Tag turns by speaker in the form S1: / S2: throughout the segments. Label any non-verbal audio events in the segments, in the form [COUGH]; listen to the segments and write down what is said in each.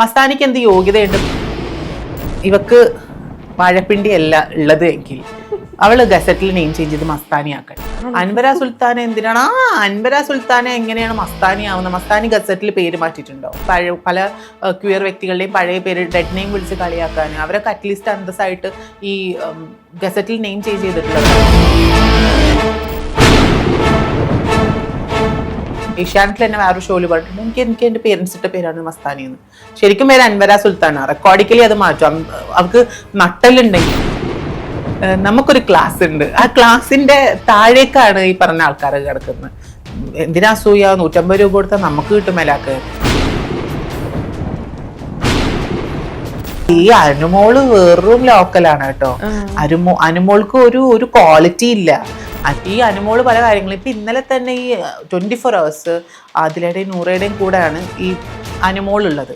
S1: മസ്താനിക്ക് എന്ത് യോഗ്യതയുണ്ട്? ഇവക്ക് വാഴപ്പിണ്ടി അല്ല ഉള്ളത് എങ്കിൽ അവൾ ഗസറ്റിൽ നെയിം ചേഞ്ച് ചെയ്ത് മസ്താനിയാക്കട്ടെ അൻവര സുൽത്താനെ എന്തിനാണ്? ആ അൻവര സുൽത്താനെ എങ്ങനെയാണ് മസ്താനി ആവുന്നത്? മസ്താനി ഗസറ്റിൽ പേര് മാറ്റിയിട്ടുണ്ടോ? പഴയ പല ക്യൂർ വ്യക്തികളുടെയും പഴയ പേര് ഡെഡ് നെയിം വിളിച്ച് കളിയാക്കാൻ അവരൊക്കെ അറ്റ്ലീസ്റ്റ് അന്തസ്സായിട്ട് ഈ ഗസറ്റിൽ നെയിം ചേഞ്ച് ചെയ്തിട്ടുള്ളത്. ഏഷ്യാനെറ്റിൽ തന്നെ വേറൊരു ഷോയിൽ പറഞ്ഞിട്ടുണ്ട്. എനിക്ക് എനിക്ക് എന്റെ പേരൻസിന്റെ പേരാണ് മസ്താനി എന്ന്. ശരിക്കും പേര് അൻവര സുൽത്താനാണ്. റെക്കോർഡിക്കലി അത് മാറ്റും. അവർക്ക് നട്ടലുണ്ടെങ്കിൽ നമുക്കൊരു ക്ലാസ് ഉണ്ട്. ആ ക്ലാസ്സിന്റെ താഴേക്കാണ് ഈ പറഞ്ഞ ആൾക്കാർ കിടക്കുന്നത്. എന്തിനാ അസൂയ? നൂറ്റമ്പത് രൂപ കൊടുത്താൽ നമുക്ക് കിട്ടും മേലാക്ക്. ഈ അനുമോൾ വെറും ലോക്കലാണ് കേട്ടോ. അനുമോ അനുമോൾക്ക് ഒരു ഒരു ക്വാളിറ്റി ഇല്ല. ഈ അനുമോൾ പല കാര്യങ്ങളും. ഇപ്പം ഇന്നലെ തന്നെ ഈ ട്വന്റി ഫോർ അവേഴ്സ് ആദിലയുടെയും നൂറയുടെയും കൂടെയാണ് ഈ അനുമോളുള്ളത്.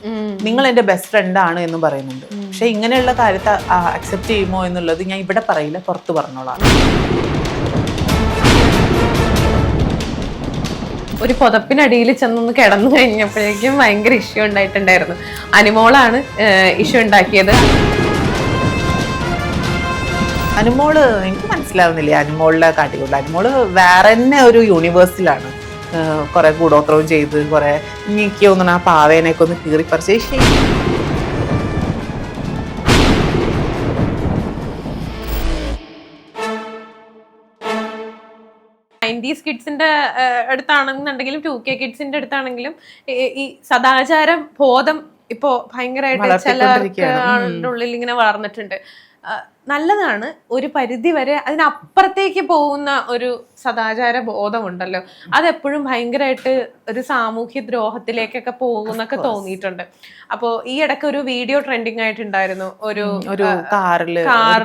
S1: നിങ്ങൾ എന്റെ ബെസ്റ്റ് ഫ്രണ്ട് ആണ് എന്ന് പറയുന്നുണ്ട്. പക്ഷെ ഇങ്ങനെയുള്ള കാര്യത്തെ അക്സെപ്റ്റ് ചെയ്യുമോ എന്നുള്ളത് ഞാൻ ഇവിടെ പറയില്ല. പുറത്ത് പറഞ്ഞോളാം.
S2: ഒരു പുതപ്പിനടിയിൽ ചെന്നൊന്ന് കിടന്നു കഴിഞ്ഞപ്പോഴേക്കും ഭയങ്കര ഇഷ്യൂ ഉണ്ടായിട്ടുണ്ടായിരുന്നു. അനുമോളാണ് ഇഷ്യൂ ഉണ്ടാക്കിയത്.
S1: അനുമോൾ എനിക്ക് മനസ്സിലാവുന്നില്ല അനുമോളിലെ കാട്ടിക്കൂടൽ അനുമോൾ വേറെ തന്നെ ഒരു യൂണിവേഴ്സിലാണ് കുറെ കൂടോത്രവും ചെയ്ത് കുറെ എനിക്ക് ഒന്നും ആ പാവേനെയൊക്കെ ഒന്ന് കീറിപ്പറിച്ച്
S2: നയന്റീസ് കിഡ്സിന്റെ അടുത്താണെന്നുണ്ടെങ്കിലും ടു കെ കിഡ്സിന്റെ അടുത്താണെങ്കിലും ഈ- സദാചാരം ബോധം ഇപ്പോ ഭയങ്കരമായിട്ട് ചില ഉള്ളിൽ ഇങ്ങനെ വളർന്നിട്ടുണ്ട്. നല്ലതാണ് ഒരു പരിധി വരെ അതിനപ്പുറത്തേക്ക് പോകുന്ന ഒരു സദാചാര ബോധമുണ്ടല്ലോ. അതെപ്പോഴും ഭയങ്കരമായിട്ട് ഒരു സാമൂഹ്യ ദ്രോഹത്തിലേക്കൊക്കെ പോകുന്നൊക്കെ തോന്നിയിട്ടുണ്ട്. അപ്പോ ഈ ഇടയ്ക്ക് ഒരു വീഡിയോ ട്രെൻഡിങ് ആയിട്ടുണ്ടായിരുന്നു. ഒരു
S1: ഒരു
S2: കാറിൽ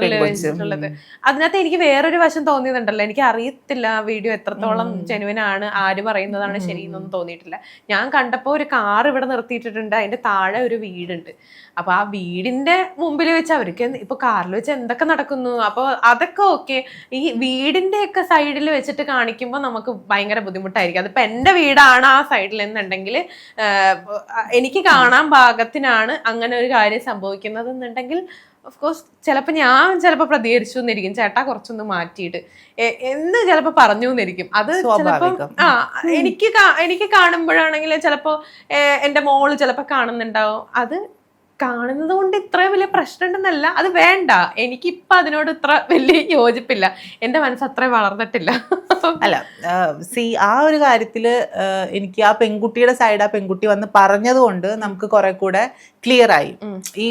S1: പെൺകൊച്ച്.
S2: വെച്ചിട്ടുള്ളത്. അതിനകത്ത് എനിക്ക് വേറൊരു വശം തോന്നിയതുണ്ടല്ലോ. എനിക്ക് അറിയത്തില്ല ആ വീഡിയോ എത്രത്തോളം ജെനുവിൻ ആണ് ആര് പറയുന്നതാണ് ശരിയെന്നൊന്നും തോന്നിയിട്ടില്ല. ഞാൻ കണ്ടപ്പോ ഒരു കാർ ഇവിടെ നിർത്തിയിട്ടിട്ടുണ്ട്. അതിന്റെ താഴെ ഒരു വീടുണ്ട്. അപ്പൊ ആ വീടിന്റെ മുമ്പിൽ വെച്ച് അവർക്ക് ഇപ്പൊ കാറിൽ വെച്ച് എന്തൊക്കെ നടക്കുന്നു? അപ്പൊ അതൊക്കെ ഓക്കെ ഈ വീടിന്റെ ഒക്കെ സൈഡിൽ വെച്ചിട്ട് കാണിക്കുമ്പോൾ നമുക്ക് ഭയങ്കര ബുദ്ധിമുട്ടായിരിക്കും. അതിപ്പോ എന്റെ വീടാണ് ആ സൈഡിൽ എന്നുണ്ടെങ്കിൽ എനിക്ക് കാണാൻ ഭാഗത്തിനാണ് അങ്ങനെ ഒരു കാര്യം സംഭവിക്കുന്നത് എന്നുണ്ടെങ്കിൽ ഓഫ് കോഴ്സ് ചിലപ്പോൾ ഞാൻ ചിലപ്പോൾ പ്രതികരിച്ചു എന്നിരിക്കും. ചേട്ടാ കുറച്ചൊന്ന് മാറ്റിയിട്ട്. എന്ന് ചിലപ്പോൾ പറഞ്ഞു എന്നിരിക്കും. അത് ചിലപ്പോൾ ആ എനിക്ക് എനിക്ക് കാണുമ്പോഴാണെങ്കിൽ ചിലപ്പോൾ എന്റെ മോൾ ചിലപ്പോൾ കാണുന്നുണ്ടാവും. അത് കാണുന്നത് കൊണ്ട് ഇത്ര വലിയ പ്രശ്നമുണ്ടെന്നല്ല അത് വേണ്ട. എനിക്കിപ്പോൾ അതിനോട് ഇത്ര വലിയ യോജിപ്പില്ല. എന്റെ മനസ്സ് അത്ര വളർന്നിട്ടില്ല.
S1: അല്ല സി ആ ഒരു കാര്യത്തിൽ എനിക്ക് ആ പെൺകുട്ടിയുടെ സൈഡ് ആ പെൺകുട്ടി വന്ന് പറഞ്ഞത് കൊണ്ട് നമുക്ക് കുറെ കൂടെ ക്ലിയർ ആയി. ഈ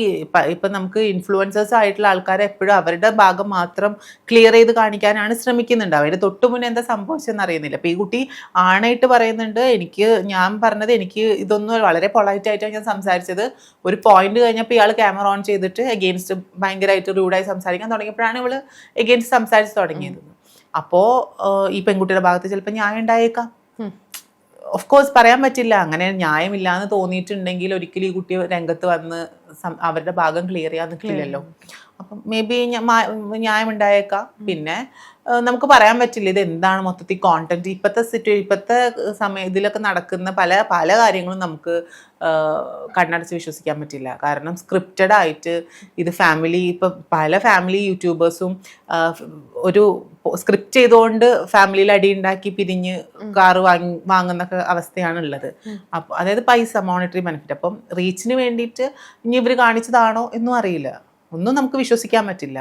S1: ഇപ്പം നമുക്ക് ഇൻഫ്ലുവൻസേഴ്സ് ആയിട്ടുള്ള ആൾക്കാർ എപ്പോഴും അവരുടെ ഭാഗം മാത്രം ക്ലിയർ ചെയ്ത് കാണിക്കാനാണ് ശ്രമിക്കുന്നുണ്ട്. അവരുടെ തൊട്ടു മുന്നേ എന്താ സംഭവിച്ചെന്ന് അറിയുന്നില്ല. അപ്പൊ ഈ കുട്ടി ആണായിട്ട് പറയുന്നുണ്ട് എനിക്ക് ഞാൻ പറഞ്ഞത് എനിക്ക് ഇതൊന്നും വളരെ പൊളൈറ്റ് ആയിട്ടാണ് ഞാൻ സംസാരിച്ചത്. ഒരു പോയിന്റ് കഴിഞ്ഞപ്പോൾ ഇയാൾ ക്യാമറ ഓൺ ചെയ്തിട്ട് എഗെയിൻസ്റ്റ് ഭയങ്കരമായിട്ട് റൂഡായി സംസാരിക്കാൻ തുടങ്ങിയപ്പോഴാണ് ഇവൾ എഗെയിൻസ്റ്റ് സംസാരിച്ച് തുടങ്ങിയത്. അപ്പോ ഈ പെൺകുട്ടിയുടെ ഭാഗത്ത് ചിലപ്പോൾ ന്യായം ഉണ്ടായേക്കാം. ഓഫ് കോഴ്സ് പറയാൻ പറ്റില്ല. അങ്ങനെ ന്യായമില്ല എന്ന് തോന്നിയിട്ടുണ്ടെങ്കിൽ ഒരിക്കലും ഈ കുട്ടി രംഗത്ത് വന്ന് അവരുടെ ഭാഗം ക്ലിയർ ചെയ്യാൻ നിൽക്കില്ലല്ലോ. അപ്പം മേ ബി ന്യായം ഉണ്ടായേക്കാം പിന്നെ നമുക്ക് പറയാൻ പറ്റില്ല ഇത് എന്താണ് മൊത്തത്തിൽ കോണ്ടന്റ് ഇപ്പോഴത്തെ സിറ്റുവേഷൻ ഇപ്പോഴത്തെ സമയം ഇതിലൊക്കെ നടക്കുന്ന പല പല കാര്യങ്ങളും നമുക്ക് കണ്ണടച്ച് വിശ്വസിക്കാൻ പറ്റില്ല. കാരണം സ്ക്രിപ്റ്റഡ് ആയിട്ട് ഇത് ഫാമിലി ഇപ്പം പല ഫാമിലി യൂട്യൂബേഴ്സും ഒരു സ്ക്രിപ്റ്റ് ചെയ്തുകൊണ്ട് ഫാമിലിയിൽ അടി ഉണ്ടാക്കി പിരിഞ്ഞ് കാറ് വാങ്ങി വാങ്ങുന്ന അവസ്ഥയാണ് ഉള്ളത് അപ്പോൾ അതായത് പൈസ മോണിറ്ററി ബെനിഫിറ്റ് അപ്പം റീച്ചിന് വേണ്ടിയിട്ട് ഇനി ഇവർ കാണിച്ചതാണോ എന്നും അറിയില്ല. ഒന്നും നമുക്ക് വിശ്വസിക്കാൻ പറ്റില്ല.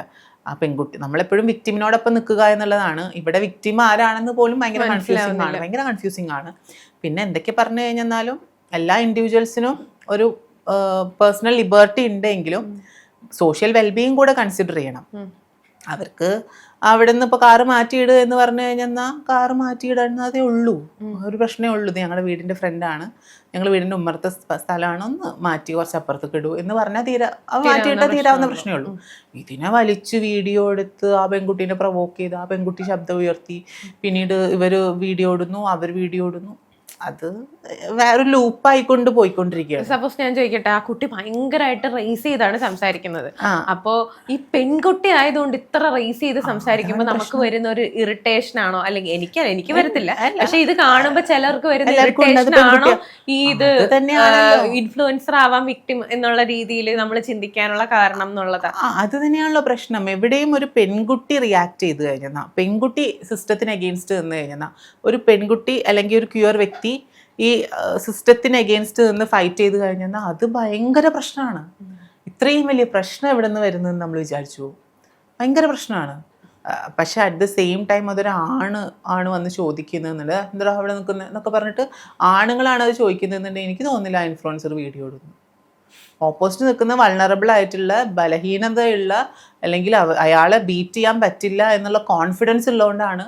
S1: ആ പെൺകുട്ടി. നമ്മളെപ്പോഴും വിക്ടിമിനോടൊപ്പം നിൽക്കുക എന്നുള്ളതാണ്. ഇവിടെ വിക്ടിം ആരാണെന്ന് പോലും ഭയങ്കര കൺഫ്യൂസിങ് ആണ്. ഭയങ്കര കൺഫ്യൂസിങ് ആണ്. പിന്നെ എന്തൊക്കെ പറഞ്ഞു കഴിഞ്ഞാലും എല്ലാ ഇൻഡിവിജ്വൽസിനും ഒരു പേഴ്സണൽ ലിബർട്ടി ഉണ്ടെങ്കിലും സോഷ്യൽ വെൽബീയിങ് കൂടെ കൺസിഡർ ചെയ്യണം. അവർക്ക് അവിടെ നിന്ന് ഇപ്പൊ കാറ് മാറ്റിയിടുക എന്ന് പറഞ്ഞു കഴിഞ്ഞാൽ കാറ് മാറ്റിയിടുന്നതേ ഉള്ളൂ. ഒരു പ്രശ്നമേ ഉള്ളൂ. ഞങ്ങളുടെ വീടിന്റെ ഫ്രണ്ടാണ് ഞങ്ങൾ വീടിന്റെ ഉമ്മറത്തെ സ്ഥ- സ്ഥലമാണ്. ഒന്ന് മാറ്റി കുറച്ച് അപ്പുറത്തേക്ക് ഇടൂ എന്ന് പറഞ്ഞാൽ തീരാ. അത് മാറ്റിയിട്ടാൽ തീരാവുന്ന പ്രശ്നമേ ഉള്ളൂ. ഇതിനെ വലിച്ച് വീഡിയോ എടുത്ത് ആ പെൺകുട്ടീനെ പ്രൊവോക്ക് ചെയ്ത് ആ പെൺകുട്ടി ശബ്ദം ഉയർത്തി. പിന്നീട് ഇവർ വീഡിയോ ഇടുന്നു അവർ വീഡിയോ ഇടുന്നു. അത് വേറൊരു ലൂപ്പായിക്കൊണ്ട് പോയിക്കൊണ്ടിരിക്കുകയാണ്.
S2: സപ്പോസ് ഞാൻ ചോദിക്കട്ടെ ആ കുട്ടി ഭയങ്കരമായിട്ട് റേസ് ചെയ്താണ് സംസാരിക്കുന്നത്. അപ്പോ ഈ പെൺകുട്ടി ആയതുകൊണ്ട് ഇത്ര റേസ് ചെയ്ത് സംസാരിക്കുമ്പോൾ നമുക്ക് വരുന്ന ഒരു ഇറിറ്റേഷൻ ആണോ? അല്ലെങ്കിൽ എനിക്ക് എനിക്ക് വരത്തില്ല. പക്ഷെ ഇത് കാണുമ്പോ ചിലർക്ക് വരുന്ന ഇറിറ്റേഷൻ ആണോ? ഈ ഇത്. ഇൻഫ്ലുവൻസർ ആവാൻ വിക്ടിം എന്നുള്ള രീതിയിൽ നമ്മൾ ചിന്തിക്കാനുള്ള കാരണം എന്നുള്ളത്.
S1: അത് തന്നെയാണല്ലോ പ്രശ്നം. എവിടെയും ഒരു പെൺകുട്ടി റിയാക്ട് ചെയ്ത് കഴിഞ്ഞാൽ പെൺകുട്ടി സിസ്റ്റത്തിന് അഗെയിൻസ്റ്റ് നിന്ന് കഴിഞ്ഞാൽ ഒരു പെൺകുട്ടി അല്ലെങ്കിൽ ഒരു ക്യൂർ വ്യക്തി ഈ സിസ്റ്റത്തിന് എഗെയിൻസ്റ്റ് നിന്ന് ഫൈറ്റ് ചെയ്ത് കഴിഞ്ഞാൽ അത് ഭയങ്കര പ്രശ്നമാണ് ഇത്രയും വലിയ പ്രശ്നം എവിടെ നിന്ന് വരുന്നതെന്ന് നമ്മൾ വിചാരിച്ചു. ഭയങ്കര പ്രശ്നമാണ് പക്ഷെ അറ്റ് ദ സെയിം ടൈം അതൊരു ആണ് ആണ് വന്ന് എന്നുള്ളത് എന്താ അവിടെ നിൽക്കുന്നത് എന്നൊക്കെ പറഞ്ഞിട്ട് ആണുങ്ങളാണ് അത് ചോദിക്കുന്നതെന്നുണ്ടെങ്കിൽ എനിക്ക് തോന്നുന്നില്ല ഇൻഫ്ലുവൻസർ വീഡിയോ ഇടുന്നു ഓപ്പോസിറ്റ് നിൽക്കുന്ന വൾണറബിൾ ആയിട്ടുള്ള ബലഹീനതയുള്ള അല്ലെങ്കിൽ അയാളെ ബീറ്റ് ചെയ്യാൻ പറ്റില്ല എന്നുള്ള കോൺഫിഡൻസ് ഉള്ളതുകൊണ്ടാണ്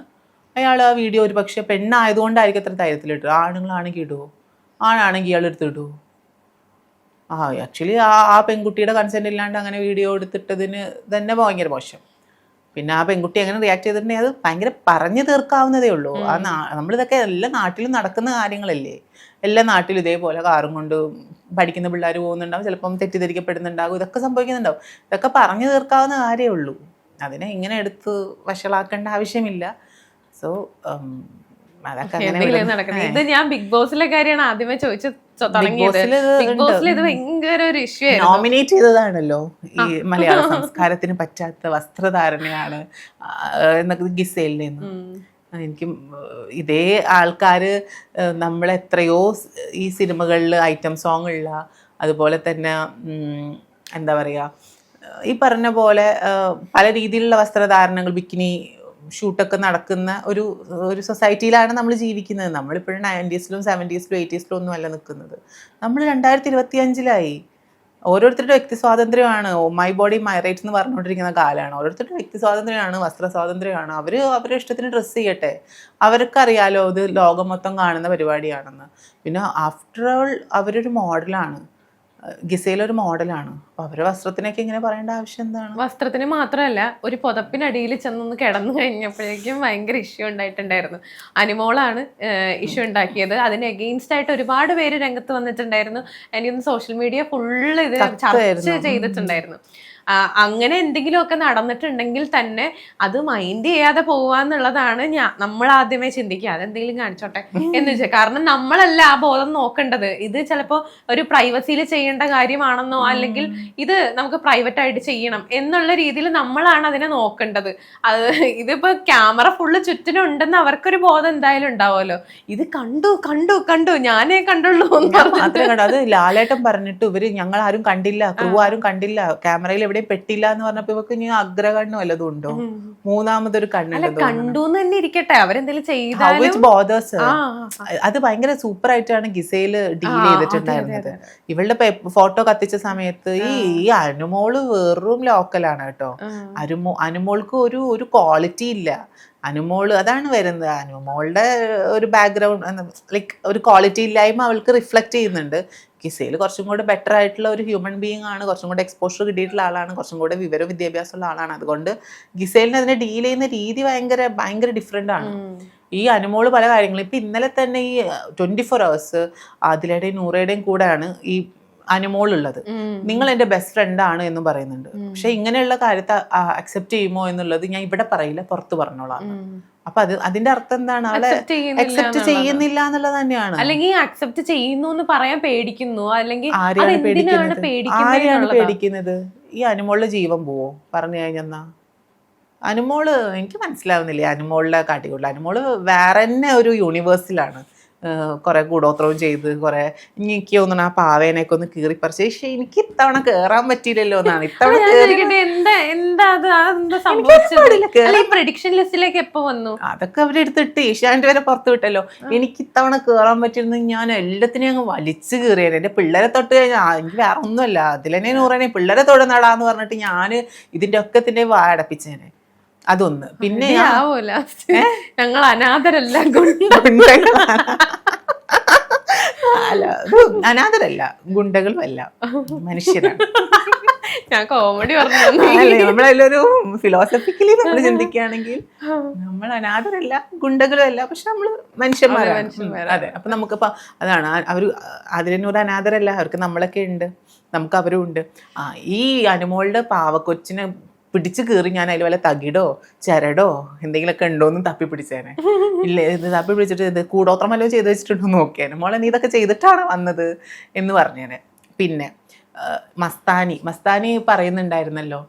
S1: അയാൾ ആ വീഡിയോ ഒരു പക്ഷേ പെണ്ണായതുകൊണ്ടായിരിക്കും അത്ര ധൈര്യത്തിലിട്ടു ആണുങ്ങളാണെങ്കിൽ ഇടുമോ ആണാണെങ്കിൽ ഇയാൾ എടുത്ത് ആ ആക്ച്വലി ആ ആ പെൺകുട്ടിയുടെ കൺസെന്റ് ഇല്ലാണ്ട് അങ്ങനെ വീഡിയോ എടുത്തിട്ടതിന് തന്നെ ഭയങ്കര മോശം. പിന്നെ ആ പെൺകുട്ടി അങ്ങനെ റിയാക്ട് ചെയ്തിട്ടുണ്ടെങ്കിൽ അത് ഭയങ്കര പറഞ്ഞു തീർക്കാവുന്നതേ ഉള്ളൂ. ആ നാ- നമ്മളിതൊക്കെ എല്ലാ നാട്ടിലും നടക്കുന്ന കാര്യങ്ങളല്ലേ? എല്ലാ നാട്ടിലും ഇതേപോലെ കാറും കൊണ്ട് പഠിക്കുന്ന പിള്ളേർ പോകുന്നുണ്ടാവും. ചിലപ്പം തെറ്റിദ്ധരിക്കപ്പെടുന്നുണ്ടാകും. ഇതൊക്കെ സംഭവിക്കുന്നുണ്ടാവും. ഇതൊക്കെ പറഞ്ഞു തീർക്കാവുന്ന കാര്യമേ ഉള്ളൂ. അതിനെ ഇങ്ങനെ എടുത്ത് വഷളാക്കേണ്ട ആവശ്യമില്ല. സോ
S2: ഇത് ഞാൻ ബിഗ് ബോസിലെ കാര്യമാണ് ആദ്യമേ ചോദിച്ചു
S1: നോമിനേറ്റ് ചെയ്തതാണല്ലോ ഈ മലയാള [LAUGHS] സംസ്കാരത്തിന് പറ്റാത്ത വസ്ത്രധാരണയാണ് എന്നൊക്കെ ഗിസേലിൽ നിന്ന്. എനിക്ക് ഇതേ ആൾക്കാര് നമ്മളെത്രയോ ഈ സിനിമകളിൽ ഐറ്റം സോങ് ഉള്ള അതുപോലെ തന്നെ എന്താ പറയുക ഈ പറഞ്ഞ പോലെ പല രീതിയിലുള്ള വസ്ത്രധാരണങ്ങൾ ബിക്കിനി ഷൂട്ടൊക്കെ നടക്കുന്ന ഒരു ഒരു സൊസൈറ്റിയിലാണ് നമ്മൾ ജീവിക്കുന്നത്. നമ്മളിപ്പോഴും നയന്റീസിലും സെവന്റീസിലും എയ്റ്റീസിലും ഒന്നും അല്ല നിൽക്കുന്നത്. നമ്മൾ രണ്ടായിരത്തി ഇരുപത്തി അഞ്ചിലായി ഓരോരുത്തരുടെ വ്യക്തി സ്വാതന്ത്ര്യമാണ്. മൈ ബോഡി മൈ റൈറ്റ്സ് എന്ന് പറഞ്ഞുകൊണ്ടിരിക്കുന്ന കാലമാണ്. ഓരോരുത്തരുടെ വ്യക്തി സ്വാതന്ത്ര്യമാണ് വസ്ത്ര സ്വാതന്ത്ര്യമാണ്. അവർ അവരുടെ ഇഷ്ടത്തിന് ഡ്രസ്സ് ചെയ്യട്ടെ. അവർക്കറിയാലോ ഇത് ലോകം മൊത്തം കാണുന്ന പരിപാടിയാണെന്ന്. പിന്നെ ആഫ്റ്റർ ഓൾ അവരൊരു മോഡലാണ് ഗിസയിലൊരു മോഡലാണ്. അവരെ അവരുടെ വസ്ത്രത്തിനൊക്കെ ഇങ്ങനെ പറയേണ്ട ആവശ്യം എന്താണ്?
S2: വസ്ത്രത്തിന് മാത്രമല്ല ഒരു പുതപ്പിനടിയിൽ ചെന്നൊന്ന് കിടന്നു കഴിഞ്ഞപ്പോഴേക്കും ഭയങ്കര ഇഷ്യൂ ഉണ്ടായിട്ടുണ്ടായിരുന്നു. അനിമോളാണ് ഇഷ്യൂ ഉണ്ടാക്കിയത്. അതിന് എഗെയിൻസ്റ്റ് ആയിട്ട് ഒരുപാട് പേര് രംഗത്ത് വന്നിട്ടുണ്ടായിരുന്നു. എനിക്കൊന്ന് സോഷ്യൽ മീഡിയ ഫുള്ള് ഇത് ചർച്ച. ചെയ്തിട്ടുണ്ടായിരുന്നു. അങ്ങനെ എന്തെങ്കിലുമൊക്കെ നടന്നിട്ടുണ്ടെങ്കിൽ തന്നെ അത് മൈൻഡ് ചെയ്യാതെ പോവാന്നുള്ളതാണ് ഞാൻ നമ്മൾ ആദ്യമേ ചിന്തിക്കുക. അതെന്തെങ്കിലും കാണിച്ചോട്ടെ എന്ന് വെച്ചാൽ കാരണം നമ്മളല്ല ആ ബോധം നോക്കേണ്ടത്. ഇത് ചിലപ്പോൾ ഒരു പ്രൈവസിയിൽ ചെയ്യേണ്ട കാര്യമാണെന്നോ അല്ലെങ്കിൽ ഇത് നമുക്ക് പ്രൈവറ്റ് ആയിട്ട് ചെയ്യണം എന്നുള്ള രീതിയിൽ നമ്മളാണ് അതിനെ നോക്കേണ്ടത്. അത് ഇതിപ്പോ ക്യാമറ ഫുള്ള് ചുറ്റിനും ഉണ്ടെന്ന് അവർക്കൊരു ബോധം എന്തായാലും ഉണ്ടാവുമല്ലോ. ഇത് കണ്ടു കണ്ടു കണ്ടു. ഞാനേ കണ്ടുള്ളൂ
S1: അത് ലാലേട്ടൻ പറഞ്ഞിട്ട് ഇവർ ഞങ്ങൾ ആരും കണ്ടില്ല ക്രൂ ആരും കണ്ടില്ല ക്യാമറയിൽ എവിടെയും പെട്ടില്ല എന്ന് പറഞ്ഞപ്പോ ഇവർക്ക് ഇനി അഗ്രകണ്ണു വല്ലതും ഉണ്ടോ? മൂന്നാമതൊരു കണ്ണു
S2: കണ്ടു തന്നെ ഇരിക്കട്ടെ. അവരെന്തെങ്കിലും ചെയ്ത
S1: അത് ഭയങ്കര സൂപ്പർ ആയിട്ടാണ് ഗിസയിൽ ഡീൽ ചെയ്തിട്ടുണ്ടായിരുന്നത്. ഇവളുടെ ഫോട്ടോ കത്തിച്ച സമയത്ത് ഈ ഈ അനുമോൾ വെറും ലോക്കലാണ് കേട്ടോ. അനുമോ അനുമോൾക്ക് ഒരു ഒരു ക്വാളിറ്റി ഇല്ല. അനുമോൾ അതാണ് വരുന്നത്. അനുമോളുടെ ഒരു ബാക്ക്ഗ്രൗണ്ട് ലൈക്ക് ഒരു ക്വാളിറ്റി ഇല്ലായ്മ അവൾക്ക് റിഫ്ലക്റ്റ് ചെയ്യുന്നുണ്ട്. കിസയിൽ കുറച്ചും കൂടെ ബെറ്റർ ആയിട്ടുള്ള ഒരു ഹ്യൂമൻ ബീങ് ആണ്. കുറച്ചും കൂടെ എക്സ്പോഷർ കിട്ടിയിട്ടുള്ള ആളാണ്. കുറച്ചും കൂടെ വിവരവും വിദ്യാഭ്യാസമുള്ള ആളാണ്. അതുകൊണ്ട് ഗിസേലിന് അതിനെ ഡീൽ ചെയ്യുന്ന രീതി ഭയങ്കര ഭയങ്കര ഡിഫറെന്റ് ആണ്. ഈ അനുമോൾ പല കാര്യങ്ങളും. ഇപ്പം ഇന്നലെ തന്നെ ഈ ട്വന്റി ഫോർ അവേഴ്സ് ആദിലയുടെയും നൂറയുടെയും കൂടെയാണ് ഈ അനുമോൾ ഉള്ളത് നിങ്ങൾ എന്റെ ബെസ്റ്റ് ഫ്രണ്ട് ആണ് എന്ന് പറയുന്നുണ്ട്. പക്ഷെ ഇങ്ങനെയുള്ള കാര്യത്തെ അക്സെപ്റ്റ് ചെയ്യുമോ എന്നുള്ളത് ഞാൻ ഇവിടെ പറയില്ല പുറത്ത് പറഞ്ഞോളാം. അപ്പൊ അത് അതിന്റെ അർത്ഥം എന്താണ്? ആളെ അക്സെപ്റ്റ് ചെയ്യുന്നില്ല എന്നുള്ളത്. തന്നെയാണ്.
S2: അല്ലെങ്കിൽ അക്സെപ്റ്റ് ചെയ്യുന്നു എന്ന് പറയാൻ പേടിക്കുന്നു. അല്ലെങ്കിൽ
S1: ആരെയാണ് പേടിക്കുന്നത്? ഈ അനുമോളുടെ ജീവൻ പോവോ? പറഞ്ഞു കഴിഞ്ഞെന്നാ. അനുമോൾ എനിക്ക് മനസ്സിലാവുന്നില്ല അനുമോളുടെ കാട്ടിക്കുള്ള അനുമോൾ വേറെ തന്നെ ഒരു യൂണിവേഴ്സിലാണ് കുറെ കൂടോത്രവും ചെയ്ത് കുറെ എനിക്ക് തോന്നുന്നു ആ പാവേനെയൊക്കെ ഒന്ന് കീറിപ്പറിച്ച് പക്ഷെ എനിക്ക് ഇത്തവണ കേറാൻ പറ്റിയില്ലല്ലോ എന്നാണ്. ഇത്തവണ അതൊക്കെ അവരെടുത്തിട്ട് ഈശാന്റെ വരെ പുറത്ത് വിട്ടല്ലോ. എനിക്ക് ഇത്തവണ കേറാൻ പറ്റിയിരുന്നു ഞാൻ എല്ലാത്തിനെയും അങ്ങ് വലിച്ചു കീറിയാണ് എന്റെ പിള്ളേരെ തൊട്ട് കഴിഞ്ഞാൽ എനിക്ക് വേറെ ഒന്നുമല്ല അതിലെന്നെ നൂറേനെ പിള്ളേരെ തൊടുന്നടാന്ന് പറഞ്ഞിട്ട് ഞാൻ ഇതിന്റെ ഒക്കത്തിന്റെ വാടപ്പിച്ചേനെ അതൊന്ന്. പിന്നെ
S2: ആവോ ലാസ്റ്റ് ഞങ്ങൾ അനാഥരല്ല ഗുണ്ട
S1: അല്ല അനാഥരല്ല ഗുണ്ടകളും അല്ല. മനുഷ്യരാണ്.
S2: ഞാൻ കോമഡി പറഞ്ഞു
S1: നമ്മളതിലൊരു ഫിലോസഫിക്കലി നമ്മൾ ചിന്തിക്കുകയാണെങ്കിൽ നമ്മൾ അനാഥരല്ല ഗുണ്ടകളും അല്ല പക്ഷെ നമ്മൾ മനുഷ്യന്മാരാണ്. അതെ. അപ്പൊ നമുക്കിപ്പോ അതാണ് അവർ അതിനൊരു അനാഥരല്ല അവർക്ക് നമ്മളൊക്കെ ഉണ്ട് നമുക്ക് അവരും ഉണ്ട്. ആ ഈ അനുമോളുടെ പാവക്കൊച്ചിനെ പിടിച്ചു കയറി ഞാൻ അതിൽ വല്ല തകിടോ ചരടോ എന്തെങ്കിലുമൊക്കെ ഉണ്ടോന്നും തപ്പി പിടിച്ചേനെ. ഇല്ല ഇത് തപ്പി പിടിച്ചിട്ട് ഇത് കൂടോത്രം വല്ലതും ചെയ്ത് വെച്ചിട്ടുണ്ടോ നോക്കിയാനെ. മോളെ നീ ഇതൊക്കെ ചെയ്തിട്ടാണ് വന്നത്? എന്ന് പറഞ്ഞേനെ. പിന്നെ മസ്താനി. മസ്താനി പറയുന്നുണ്ടായിരുന്നല്ലോ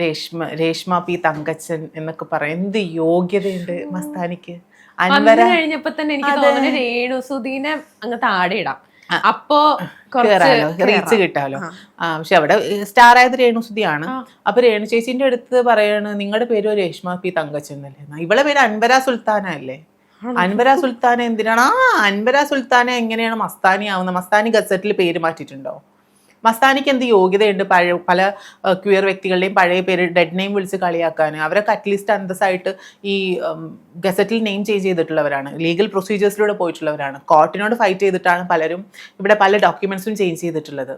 S1: രേഷ്മ രേഷ്മ പി തങ്കച്ചൻ എന്നൊക്കെ പറയും. എന്ത് യോഗ്യതയുണ്ട് മസ്താനിക്ക്?
S2: കഴിഞ്ഞപ്പോ തന്നെ എനിക്ക് തോന്നുന്നു രേണു സുധീനെ അങ്ങ് താഴെ ഇടാം. അപ്പോ
S1: റീച്ച് കിട്ടാലോ. ആ. പക്ഷെ അവിടെ സ്റ്റാർ ആയത് രേണുസുതിയാണ് അപ്പൊ രേണു ചേച്ചിന്റെ അടുത്ത് പറയാണ് നിങ്ങളുടെ പേര് രേഷ്മ പി തങ്കച്ചൻ എന്നല്ലേ. ഇവളെ പേര് അൻവര സുൽത്താന അല്ലേ? അൻവര സുൽത്താന എന്തിനാണ്? ആ അൻവര സുൽത്താന എങ്ങനെയാണ് മസ്താനി ആവുന്നത് മസ്താനി ഗസറ്റിൽ പേര് മാറ്റിയിട്ടുണ്ടോ? മസ്താനിക്ക് എന്ത് യോഗ്യതയുണ്ട്? പഴയ പല ക്യൂർ വ്യക്തികളുടെയും പഴയ പേര് ഡെഡ് നെയിം വിളിച്ച് കളിയാക്കാൻ അവരൊക്കെ അറ്റ്ലീസ്റ്റ് അന്തസ്സായിട്ട് ഈ ഗസറ്റിൽ നെയിം ചേഞ്ച് ചെയ്തിട്ടുള്ളവരാണ്. ലീഗൽ പ്രൊസീജിയേഴ്സിലൂടെ പോയിട്ടുള്ളവരാണ്. കോർട്ടിനോട് ഫൈറ്റ് ചെയ്തിട്ടാണ് പലരും ഇവിടെ പല ഡോക്യുമെന്റ്സും ചേഞ്ച് ചെയ്തിട്ടുള്ളത്.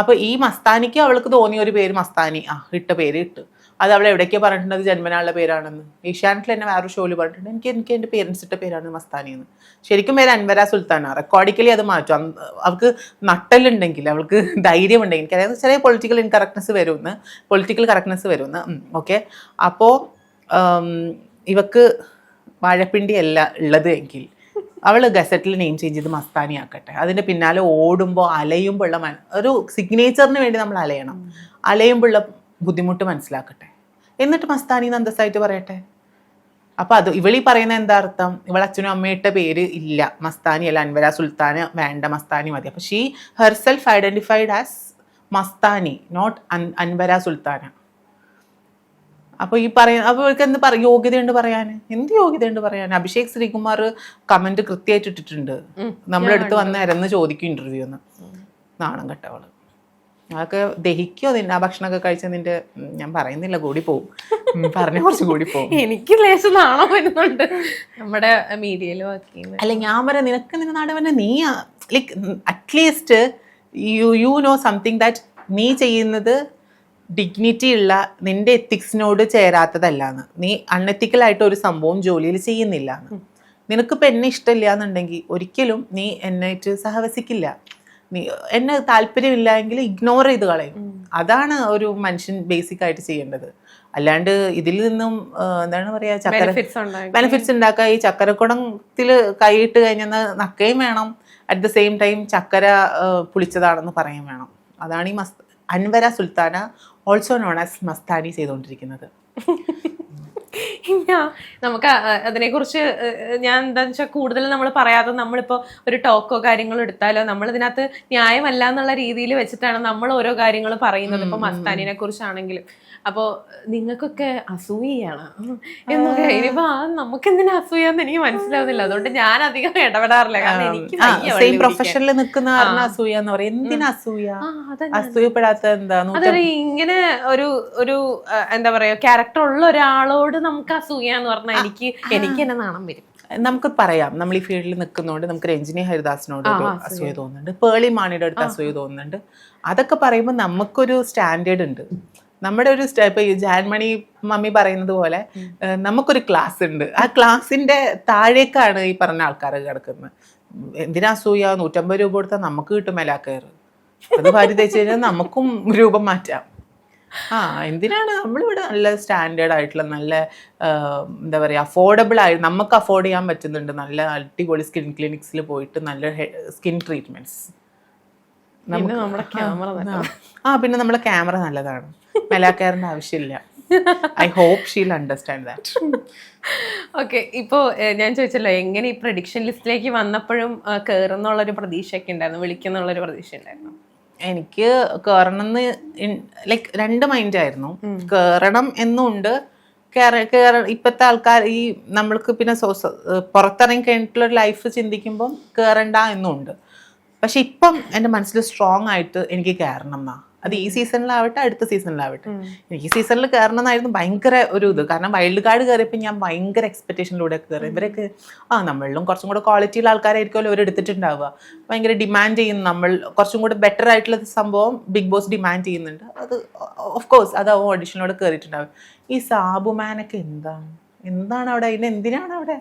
S1: അപ്പോൾ ഈ മസ്താനിക്ക് അവൾക്ക് തോന്നിയ ഒരു പേര് മസ്താനി. ആ ഇട്ട പേര് ഇട്ട്. അത് അവൾ എവിടേക്കാണ് അത് ജന്മനാളുടെ പേരാണെന്ന്. ഏഷ്യാനെറ്റിൽ തന്നെ വേറൊരു ഷോയിൽ പറഞ്ഞിട്ടുണ്ട്. എനിക്ക് എനിക്ക് എന്റെ പേരൻസിന്റെ പേരാണ് മസ്താനി എന്ന് ശരിക്കും പേര് അൻവര സുൽത്താന റെക്കോർഡിക്കലി അത് മാറ്റും. അവൾക്ക് നട്ടലുണ്ടെങ്കിൽ അവൾക്ക് ധൈര്യം ഉണ്ടെങ്കിൽ എനിക്ക് അതായത് ചെറിയ പൊളിറ്റിക്കൽ ഇൻകറക്ട്നെസ് വരുമെന്ന്. പൊളിറ്റിക്കൽ കറക്ട്നെസ് വരുമെന്ന്. ഓക്കെ അപ്പോൾ ഇവക്ക് വാഴപ്പിണ്ടി അല്ല ഉള്ളത് എങ്കിൽ അവൾ ഗസറ്റിൽ നെയിം ചേഞ്ച് ചെയ്ത് മസ്താനി ആക്കട്ടെ. അതിന്റെ പിന്നാലെ ഓടുമ്പോൾ അലയുമ്പോൾ ഉള്ള മന- ഒരു സിഗ്നേച്ചറിന് വേണ്ടി നമ്മൾ അലയണം. അലയുമ്പോൾ ഉള്ള ബുദ്ധിമുട്ട് മനസ്സിലാക്കട്ടെ. എന്നിട്ട് മസ്താനി നന്ദസായിട്ട് അന്തസ്സായിട്ട് പറയട്ടെ. അപ്പം അത് ഇവളീ പറയുന്ന എന്താ അർത്ഥം? ഇവൾ അച്ഛനും അമ്മയുടെ പേര് ഇല്ല. മസ്താനി അല്ല അൻവര സുൽത്താന് വേണ്ട മസ്താനി മതി. അപ്പോൾ she herself identified as Mastani not Anwara Sultana. അപ്പോൾ ഈ പറയുന്ന അപ്പോൾ ഇവർക്ക് എന്ത് പറ യോഗ്യതയുണ്ട് പറയാൻ എന്ത് യോഗ്യതയുണ്ട് പറയാൻ അഭിഷേക് ശ്രീകുമാർ കമന്റ് കൃത്യമായിട്ട് ഇട്ടിട്ടുണ്ട്. നമ്മളെടുത്ത് വന്ന് ഇരന്ന് ചോദിക്കും ഇന്റർവ്യൂ എന്ന് നാണം കെട്ടവൾ. അതൊക്കെ ദഹിക്കോ നിന്നെ? ആ ഭക്ഷണമൊക്കെ കഴിച്ച നിന്റെ ഞാൻ പറയുന്നില്ല കൂടി പോവും. പറഞ്ഞ കുറച്ച് കൂടി പോവും.
S2: എനിക്ക് ലേശം നാണം വരുന്നുണ്ട്. നമ്മുടെ മീഡിയയിൽ വർക്ക് ചെയ്യുന്നത്
S1: അല്ല ഞാൻ പറയാം നിനക്ക് നിന്റെ നാട് പറഞ്ഞ നീ like at least you you know something that നീ ചെയ്യുന്നത് ഡിഗ്നിറ്റി ഉള്ള നിന്റെ എത്തിക്സിനോട് ചേരാത്തതല്ലാന്ന്. നീ അൺഎത്തിക്കലായിട്ട് ഒരു സംഭവം ജോലിയിൽ ചെയ്യുന്നില്ല നിനക്കിപ്പോൾ എന്നെ ഇഷ്ടമില്ല എന്നുണ്ടെങ്കിൽ ഒരിക്കലും നീ എന്നായിട്ട് സഹവസിക്കില്ല. നീ എന്നെ താല്പര്യമില്ല എങ്കിൽ ഇഗ്നോർ ചെയ്ത് കളയും. അതാണ് ഒരു മനുഷ്യൻ ബേസിക് ആയിട്ട് ചെയ്യേണ്ടത്. അല്ലാണ്ട് ഇതിൽ നിന്നും എന്താണ് പറയാ ചക്കര
S2: ബെനിഫിറ്റ്സ്
S1: ഉണ്ടാക്കുക. ഈ ചക്കരക്കുടത്തിൽ കൈയിട്ട് കഴിഞ്ഞാൽ നക്കുകയും വേണം. അറ്റ് ദ സെയിം ടൈം ചക്കര പുളിച്ചതാണെന്ന് പറയും വേണം. അതാണ് ഈ Ms Anwara Sultana also known as Mastani ചെയ്തുകൊണ്ടിരിക്കുന്നത്. [LAUGHS]
S2: നമുക്ക് അതിനെ കുറിച്ച് ഞാൻ എന്താണെന്ന് വെച്ചാൽ കൂടുതൽ നമ്മൾ പറയാതെ നമ്മളിപ്പോ ഒരു ടോക്കോ കാര്യങ്ങളോ എടുത്താലോ നമ്മൾ ഇതിനകത്ത് ന്യായമല്ല എന്നുള്ള രീതിയിൽ വെച്ചിട്ടാണ് നമ്മൾ ഓരോ കാര്യങ്ങൾ പറയുന്നത് ഇപ്പൊ മസ്താനിനെ കുറിച്ചാണെങ്കിലും. അപ്പോ നിങ്ങൾക്കൊക്കെ അസൂയാണ് എന്നൊക്കെ ഇനിയിപ്പോ ആ നമുക്ക് എന്തിനാ അസൂയാന്ന് എനിക്ക് മനസ്സിലാവുന്നില്ല. അതുകൊണ്ട് ഞാൻ അധികം ഇടപെടാറില്ല. കാരണം എനിക്ക്
S1: സെയിം
S2: പിടിക്കാൻ.
S1: പ്രൊഫഷനിൽ നിൽക്കുന്ന അസൂയ എന്ന് പറയും. എന്തിനാ അസൂയ. അസൂയപ്പെടാത്ത എന്താ?
S2: അതൊരു ഇങ്ങനെ ഒരു ഒരു എന്താ പറയാ ക്യാരക്ടർ ഉള്ള ഒരാളോട് നമുക്ക് അസൂയ എന്ന് പറഞ്ഞാൽ എനിക്ക് എനിക്ക് തന്നെ നാണം വരും.
S1: നമുക്ക് പറയാം. നമ്മൾ ഈ ഫീൽഡിൽ നിൽക്കുന്നതുകൊണ്ട് നമുക്ക് രഞ്ജിനി ഹരിദാസിനോട് അസൂയ തോന്നുന്നുണ്ട്. പേളി മാണിയുടെ അടുത്ത് അസൂയ തോന്നുന്നുണ്ട്. അതൊക്കെ പറയുമ്പോൾ നമുക്കൊരു സ്റ്റാൻഡേർഡ് ഉണ്ട്. നമ്മുടെ ഒരു ഇപ്പൊ ഈ ജാൻമണി മമ്മി പറയുന്നത് പോലെ നമുക്കൊരു ക്ലാസ് ഉണ്ട്. ആ ക്ലാസ്സിന്റെ താഴേക്കാണ് ഈ പറഞ്ഞ ആൾക്കാർ കിടക്കുന്നത്. എന്തിനാ അസൂയ? നൂറ്റമ്പത് രൂപ കൊടുത്താൽ നമുക്ക് കിട്ടും മെലാക്കയർ അത് ഭാര്യ തേച്ച് കഴിഞ്ഞാൽ നമുക്കും രൂപം മാറ്റാം. ആ എന്തിനാണ്? നമ്മളിവിടെ നല്ല സ്റ്റാൻഡേർഡ് ആയിട്ടുള്ള നല്ല എന്താ പറയുക അഫോർഡബിൾ ആയി നമുക്ക് അഫോർഡ് ചെയ്യാൻ പറ്റുന്നുണ്ട് നല്ല അടിപൊളി സ്കിൻ ക്ലിനിക്സിൽ പോയിട്ട് നല്ല സ്കിൻ ട്രീറ്റ്മെന്റ്സ്
S2: പിന്നെ നമ്മുടെ ക്യാമറ
S1: ആ. പിന്നെ നമ്മുടെ ക്യാമറ നല്ലതാണ്. മെലാക്കയറിന്റെ ആവശ്യമില്ല. I hope she'll understand that
S2: okay ഇപ്പോൾ ഞാൻ ചോദിച്ചല്ലോ എങ്ങനെ ഈ പ്രഡിക്ഷൻ ലിസ്റ്റിലേക്ക് വന്നപ്പോഴും കയറുന്നുള്ളൊരു പ്രതീക്ഷയൊക്കെ ഉണ്ടായിരുന്നു വിളിക്കുന്നുള്ളൊരു പ്രതീക്ഷ ഉണ്ടായിരുന്നു?
S1: എനിക്ക് കയറണം എന്ന് ലൈക്ക് രണ്ട് മൈൻഡായിരുന്നു കയറണം എന്നുണ്ട്. ഇപ്പോഴത്തെ ആൾക്കാർ ഈ നമ്മൾക്ക് പിന്നെ സോസ പുറത്തിറങ്ങി കഴിഞ്ഞിട്ടുള്ള ഒരു ലൈഫ് ചിന്തിക്കുമ്പം കയറണ്ട എന്നുണ്ട്. പക്ഷെ ഇപ്പം എന്റെ മനസ്സിൽ സ്ട്രോങ് ആയിട്ട് എനിക്ക് കയറണം എന്നാ. അത് ഈ സീസണിലാവട്ടെ അടുത്ത സീസണിലാവട്ടെ. ഈ സീസണിൽ കയറണമെന്നായിരുന്നു ഭയങ്കര ഒരു ഇത്. കാരണം വൈൽഡ് കാർഡ് കയറിയപ്പോൾ ഞാൻ ഭയങ്കര എക്സ്പെക്ടേഷനിലൂടെ കയറി. ഇവരൊക്കെ ആ നമ്മളിലും കുറച്ചും കൂടെ ക്വാളിറ്റിയുള്ള ആൾക്കാരായിരിക്കുമല്ലോ അവർ എടുത്തിട്ടുണ്ടാവുക. ഭയങ്കര ഡിമാൻഡ് ചെയ്യുന്നു നമ്മൾ. കുറച്ചും കൂടെ ബെറ്റർ ആയിട്ടുള്ള സംഭവം ബിഗ് ബോസ് ഡിമാൻഡ് ചെയ്യുന്നുണ്ട്. അത് ഓഫ് കോഴ്സ് അത് ഓഡിഷനിലൂടെ കയറിയിട്ടുണ്ടാവും. ഈ സാബുമാനൊക്കെ എന്താണ്? എന്താണ് അവിടെ? അതിന് എന്തിനാണ് അവിടെ?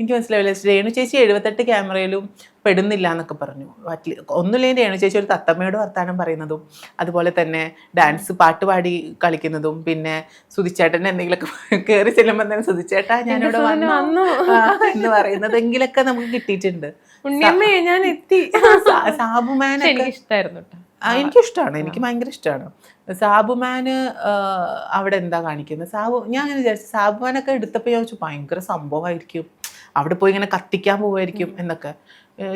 S1: എനിക്ക് മനസ്സിലാവില്ല. രേണു ചേച്ചി എഴുപത്തെട്ട് ക്യാമറയിലും പെടുന്നില്ല എന്നൊക്കെ പറഞ്ഞു. അറ്റ്ലി ഒന്നുമില്ലെങ്കിൽ രേണു ചേച്ചി ഒരു തത്തമ്മയോട് വർത്താനം പറയുന്നതും അതുപോലെ തന്നെ ഡാൻസ് പാട്ട് പാടി കളിക്കുന്നതും പിന്നെ സുതിച്ചേട്ടൻ എന്തെങ്കിലുമൊക്കെ [LAUGHS] കയറി ചെല്ലുമ്പോൾ തന്നെ സുതിച്ചേട്ടാ ഞാനിവിടെ വന്നു? എന്ന് പറയുന്നതെങ്കിലൊക്കെ നമുക്ക് കിട്ടിയിട്ടുണ്ട്.
S2: ഞാൻ എത്തി
S1: സാബുമാൻ
S2: എനിക്ക് ഇഷ്ടമായിരുന്നു
S1: എനിക്കിഷ്ടമാണ് എനിക്ക് ഭയങ്കര ഇഷ്ടമാണ് സാബുമാന് അവിടെ എന്താ കാണിക്കുന്നത്? സാബു ഞാൻ അങ്ങനെ വിചാരിച്ചു. സാബുമാനൊക്കെ എടുത്തപ്പോൾ ഞാൻ വെച്ചു ഭയങ്കര സംഭവമായിരിക്കും. അവിടെ പോയി ഇങ്ങനെ കത്തിക്കാൻ പോവായിരിക്കും എന്നൊക്കെ.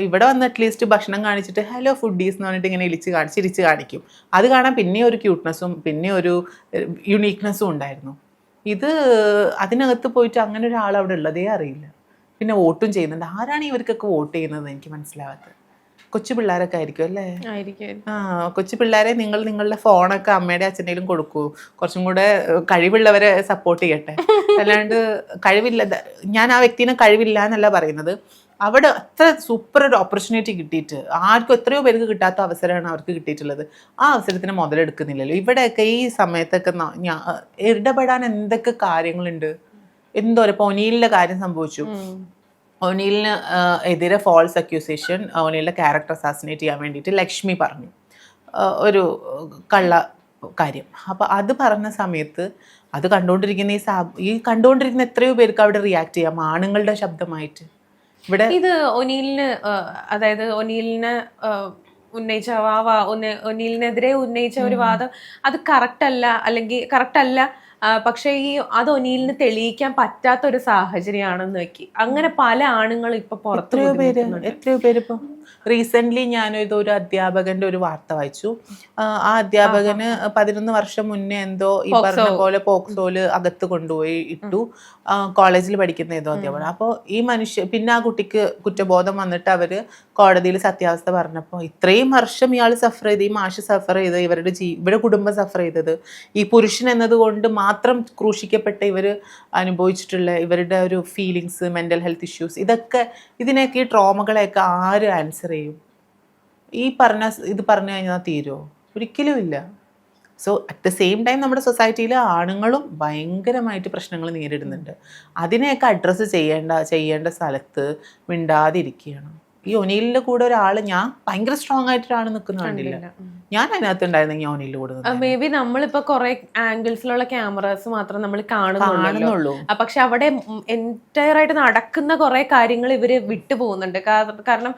S1: ഇവിടെ വന്ന് അറ്റ്ലീസ്റ്റ് ഭക്ഷണം കാണിച്ചിട്ട് ഹലോ ഫുഡീസ് എന്ന് പറഞ്ഞിട്ട് ഇങ്ങനെ ഇളിച്ച് കാണിച്ച് ഇരിച്ച് കാണിക്കും. അത് കാണാൻ പിന്നെ ഒരു ക്യൂട്ട്നെസ്സും പിന്നെ ഒരു യുണീക്നെസ്സും ഉണ്ടായിരുന്നു. ഇത് അതിനകത്ത് പോയിട്ട് അങ്ങനെ ഒരാൾ അവിടെ ഉള്ളതേ അറിയില്ല. പിന്നെ വോട്ടും ചെയ്യുന്നുണ്ട്. ആരാണ് ഇവർക്കൊക്കെ വോട്ട് ചെയ്യുന്നത് എനിക്ക് മനസ്സിലാവാത്തത്? കൊച്ചു പിള്ളേരൊക്കെ ആയിരിക്കും അല്ലേ? ആ കൊച്ചു പിള്ളേരെ നിങ്ങൾ നിങ്ങളുടെ ഫോണൊക്കെ അമ്മയുടെ അച്ഛന്റെയിലും കൊടുക്കൂ. കുറച്ചും കൂടെ കഴിവുള്ളവരെ സപ്പോർട്ട് ചെയ്യട്ടെ. അല്ലാണ്ട് കഴിവില്ല ഞാൻ ആ വ്യക്തിനെ കഴിവില്ല എന്നല്ല പറയുന്നത്. അവിടെ അത്ര സൂപ്പർ ഒരു ഓപ്പർച്യൂണിറ്റി കിട്ടിയിട്ട് ആർക്കും എത്രയോ പേർക്ക് കിട്ടാത്ത അവസരമാണ് അവർക്ക് കിട്ടിയിട്ടുള്ളത്. ആ അവസരത്തിന് മുതലെടുക്കുന്നില്ലല്ലോ. ഇവിടെയൊക്കെ ഈ സമയത്തൊക്കെ ഇടപെടാൻ എന്തൊക്കെ കാര്യങ്ങളുണ്ട്? എന്തോ പൊനിയിലെ കാര്യം സംഭവിച്ചു. ഒനീലിന് എതിരെ ഫോൾസ് അക്യൂസേഷൻ ഒനീലിന്റെ ക്യാരക്ടർ അസാസിനേറ്റ് ചെയ്യാൻ വേണ്ടിയിട്ട് ലക്ഷ്മി പറഞ്ഞു. ഒരു കള്ള കാര്യം. അപ്പോൾ അത് പറഞ്ഞ സമയത്ത് അത് കണ്ടുകൊണ്ടിരിക്കുന്ന ഈ സാ ഈ കണ്ടുകൊണ്ടിരിക്കുന്ന എത്രയോ പേർക്ക് അവിടെ റിയാക്ട് ചെയ്യാം. ആണുങ്ങളുടെ ശബ്ദമായിട്ട്. ഇവിടെ
S2: ഇത് ഒനീലിന് അതായത് ഒനീലിന് ഉന്നയിച്ച വാവ ഒന്ന് ഒനീലിനെതിരെ ഉന്നയിച്ച ഒരു വാദം അത് കറക്റ്റ് അല്ല അല്ലെങ്കിൽ കറക്റ്റ് അല്ല പക്ഷേ ഈ അത് ഒനീലിന് തെളിയിക്കാൻ പറ്റാത്ത ഒരു സാഹചര്യമാണെന്ന് വെക്കി അങ്ങനെ പല ആണുങ്ങളും ഇപ്പൊ പുറത്തു
S1: പേര്. എത്രയോ പേര് ഇപ്പം റീസെന്റ് ഞാൻ ഇതൊരു ഒരു അധ്യാപകന്റെ ഒരു വാർത്ത വായിച്ചു. ആ ആ അധ്യാപകന് പതിനൊന്ന് വർഷം മുന്നേ എന്തോ ഈ പറഞ്ഞ പോലെ പോക്സോൽ അകത്ത് കൊണ്ടുപോയി ഇട്ടു. കോളേജിൽ പഠിക്കുന്ന ഏതോ അധ്യാപകൻ. അപ്പോൾ ഈ മനുഷ്യ പിന്നെ ആ കുട്ടിക്ക് കുറ്റബോധം വന്നിട്ട് അവർ കോടതിയിൽ സത്യാവസ്ഥ പറഞ്ഞപ്പോൾ ഇത്രയും വർഷം ഇയാൾ സഫർ ചെയ്ത് ഈ മാഷ് സഫർ ചെയ്ത് ഇവരുടെ ജീ ഇവരുടെ കുടുംബം സഫർ ചെയ്തത് ഈ പുരുഷൻ എന്നതുകൊണ്ട് മാത്രം ക്രൂശിക്കപ്പെട്ട ഇവർ അനുഭവിച്ചിട്ടുള്ള ഇവരുടെ ഒരു ഫീലിങ്സ് മെന്റൽ ഹെൽത്ത് ഇഷ്യൂസ് ഇതൊക്കെ ഇതിനെയൊക്കെ ഈ ട്രോമകളെയൊക്കെ ആര് ആൻസർ ചെയ്യും. ഈ പറഞ്ഞ ഇത് പറഞ്ഞു കഴിഞ്ഞാൽ തീരുമോ ഒരിക്കലും ഇല്ല. So at the same time നമ്മുടെ സൊസൈറ്റിയിൽ ആണുങ്ങളും ഭയങ്കരമായിട്ട് പ്രശ്നങ്ങൾ നേരിടുന്നുണ്ട്. അതിനെയൊക്കെ അഡ്രസ്സ് ചെയ്യേണ്ട ചെയ്യേണ്ട സ്ഥലത്ത് മിണ്ടാതിരിക്കുകയാണ്. ഈ ഒനിലിന്റെ കൂടെ ഒരാൾ ഞാൻ ഭയങ്കര സ്ട്രോങ് ആയിട്ട് ഒരാൾ നിൽക്കുന്ന കണ്ടില്ല. ഞാൻ അതിനകത്ത് ഉണ്ടായിരുന്നെങ്കിൽ ഞാൻ ഒനീലിന്റെ കൂടെ.
S2: മേ ബി നമ്മളിപ്പോ കുറെ ആംഗിൾസിലുള്ള ക്യാമറാസ് മാത്രം നമ്മൾ കാണുന്നുള്ളൂ. പക്ഷെ അവിടെ എന്റയർ ആയിട്ട് നടക്കുന്ന കുറെ കാര്യങ്ങൾ ഇവർ വിട്ടു പോകുന്നുണ്ട് കാരണം